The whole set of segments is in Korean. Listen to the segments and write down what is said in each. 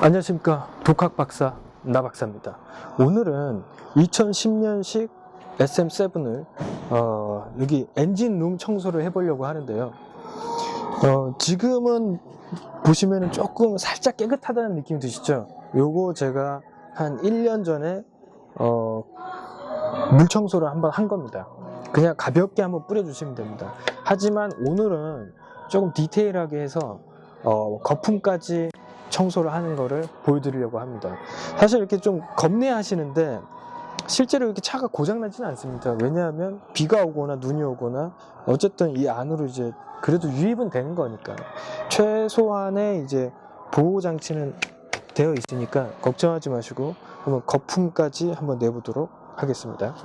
안녕하십니까 독학 박사 나 박사입니다. 오늘은 2010년식 SM7을 어, 여기 엔진룸 청소를 해보려고 하는데요. 어, 지금은 보시면 조금 살짝 깨끗하다는 느낌이 드시죠? 요거 제가 한 1년 전에 어, 물 청소를 한번 한 겁니다. 그냥 가볍게 한번 뿌려주시면 됩니다. 하지만 오늘은 조금 디테일하게 해서 어, 거품까지 청소를 하는 거를 보여드리려고 합니다. 사실 이렇게 좀 겁내 하시는데 실제로 이렇게 차가 고장나지는 않습니다. 왜냐하면 비가 오거나 눈이 오거나 어쨌든 이 안으로 이제 그래도 유입은 되는 거니까 최소한의 이제 보호 장치는 되어 있으니까 걱정하지 마시고 한번 거품까지 한번 내보도록 하겠습니다.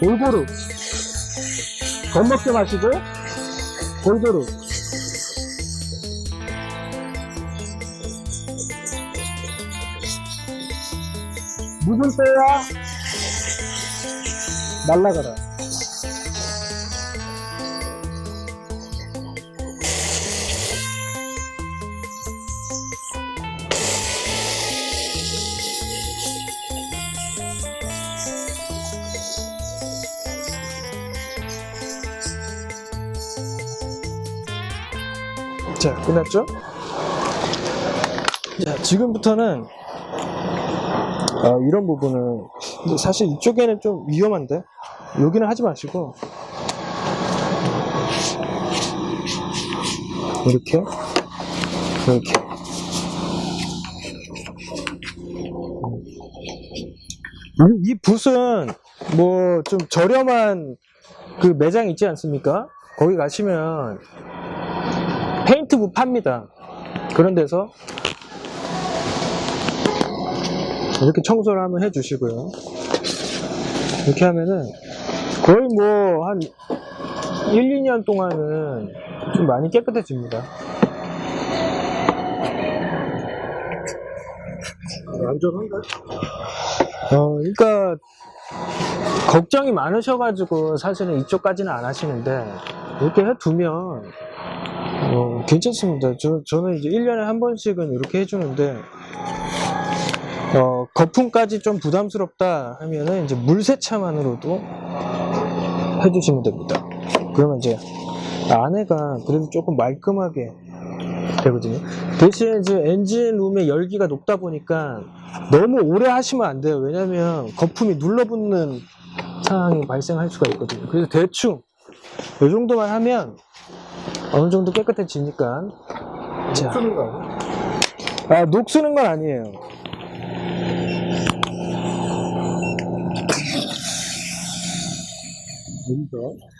골고루. 겁먹지 마시고 골고루. 묵은 빼야. 날라가라 자 끝났죠? 자 지금부터는 어, 이런 부분은 사실 이쪽에는 좀 위험한데 여기는 하지 마시고 이렇게 이렇게 이, 이 붓은 뭐 좀 저렴한 그 매장 있지 않습니까? 거기 가시면 페인트부 팝니다. 그런 데서 이렇게 청소를 한번 해주시고요. 이렇게 하면은 거의 뭐 한 1, 2년 동안은 좀 많이 깨끗해집니다. 안전한가요? 어, 그러니까 걱정이 많으셔가지고 사실은 이쪽까지는 안 하시는데 이렇게 해두면 어, 괜찮습니다. 저, 저는 이제 1년에 한 번씩은 이렇게 해주는데 어, 거품까지 좀 부담스럽다 하면은 이제 물세차만으로도 해주시면 됩니다. 그러면 이제 안에가 그래도 조금 말끔하게 되거든요. 대신 이제 엔진 룸의 열기가 높다 보니까 너무 오래 하시면 안 돼요. 왜냐면 거품이 눌러붙는 상황이 발생할 수가 있거든요. 그래서 대충 이 정도만 하면 어느 정도 깨끗해지니까 자, 쓰는 거 아니에요? 아, 녹 쓰는 건 아니에요. 여기서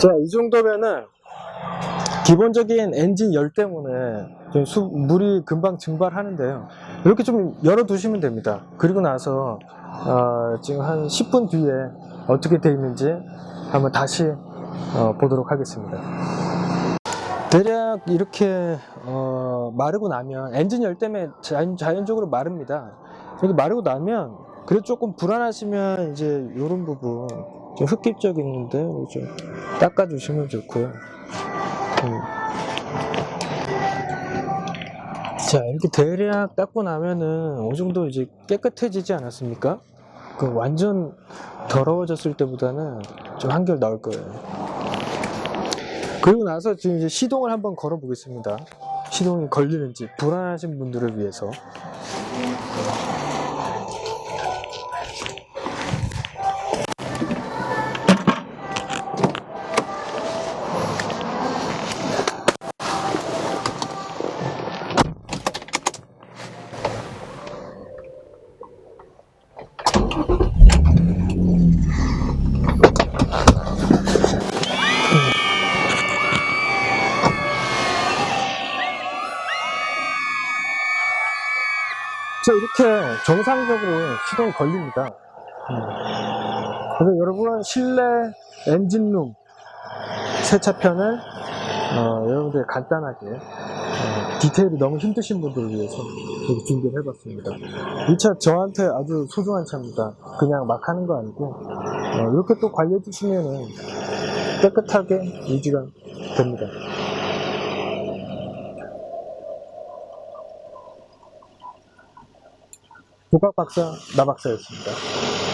자, 이 정도면은 기본적인 엔진 열 때문에 좀 수, 물이 금방 증발하는데요. 이렇게 좀 열어두시면 됩니다. 그리고 나서 어, 지금 한 10분 뒤에 어떻게 돼 있는지 한번 다시 어, 보도록 하겠습니다. 대략 이렇게 어, 마르고 나면 엔진 열 때문에 자연, 자연적으로 마릅니다. 이렇게 마르고 나면 그래도 조금 불안하시면 이제 이런 부분 좀 흙깁적 있는데 좀 닦아주시면 좋고요. 음. 자 이렇게 대략 닦고 나면은 어느 정도 이제 깨끗해지지 않았습니까? 그 완전 더러워졌을 때보다는 좀 한결 나을 거예요. 그리고 나서 지금 이제 시동을 한번 걸어 보겠습니다. 시동이 걸리는지 불안하신 분들을 위해서. 정상적으로 시동이 걸립니다. 음. 그래서 여러분 실내 엔진룸 세차편을 어, 여러분들 간단하게 어, 디테일이 너무 힘드신 분들을 위해서 이렇게 준비를 해봤습니다. 이 차 저한테 아주 소중한 차입니다. 그냥 막 하는 거 아니고 어, 이렇게 또 관리해 주시면은 깨끗하게 유지가 됩니다. 조각 박사, 나 박사였습니다.